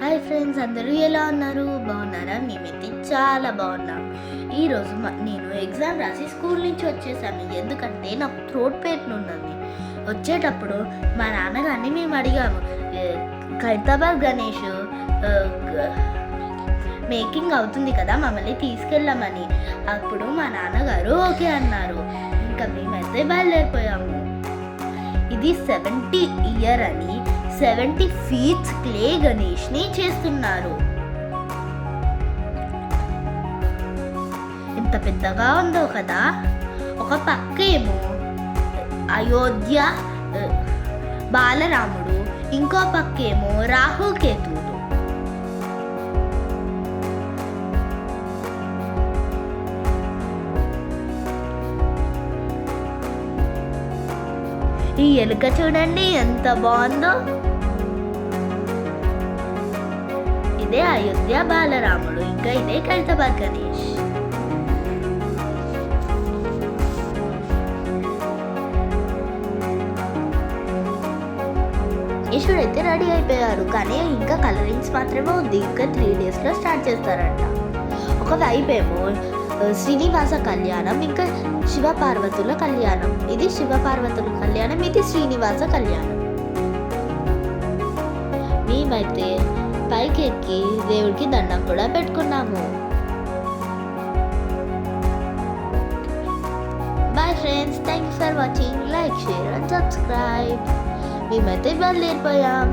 Hi friends అందరూ ఎలా ఉన్నారు? బాగున్నారా? మేమైతే చాలా బాగున్నాం. ఈరోజు నేను ఎగ్జామ్ రాసి స్కూల్ నుంచి వచ్చేసాను. ఎందుకంటే నాకు థ్రోట్ పెయిన్ ఉన్నది వచ్చేటప్పుడు మా నాన్నగారిని మేము అడిగాము ఖైతాబాద్ గణేష్ మేకింగ్ అవుతుంది కదా మమ్మల్ని తీసుకెళ్ళామని. అప్పుడు మా నాన్నగారు ఓకే అన్నారు. ఇంకా మేమైతే బయలుదేరిపోయాము. ఇది సెవెంటీ ఇయర్ అని సెవెంటీ ఫీట్స్ క్లే గణేష్ని చేస్తున్నారు. ఎంత పెద్దగా ఉందో కదా? ఒక పక్కేమో. అయోధ్య బాలరాముడు. ఇంకో పక్కేమో రాహుకేతుడు ఈ ఎలుక చూడండి ఎంత బాగుందో. ఇదే అయోధ్య బాలరాముడు ఇంకా ఇదే కలిత గణేష్ ఈశ్వర్ అయితే రెడీ అయిపోయారు కానీ ఇంకా కలరింగ్స్ మాత్రమే ఉంది ఇంకా త్రీ డేస్లో స్టార్ట్ చేస్తారంట. ఒకవైపు ఏమో శ్రీనివాస కళ్యాణం ఇంకా శివపార్వతుల కళ్యాణం. ఇది శివపార్వతుల కళ్యాణం ఇది శ్రీనివాస కళ్యాణం. మేమైతే పైకి ఎక్కి దేవుడికి దండం కూడా పెట్టుకున్నాము. Bye friends thanks for watching like share and subscribe మేమైతే బయలుదేరిపోయాం.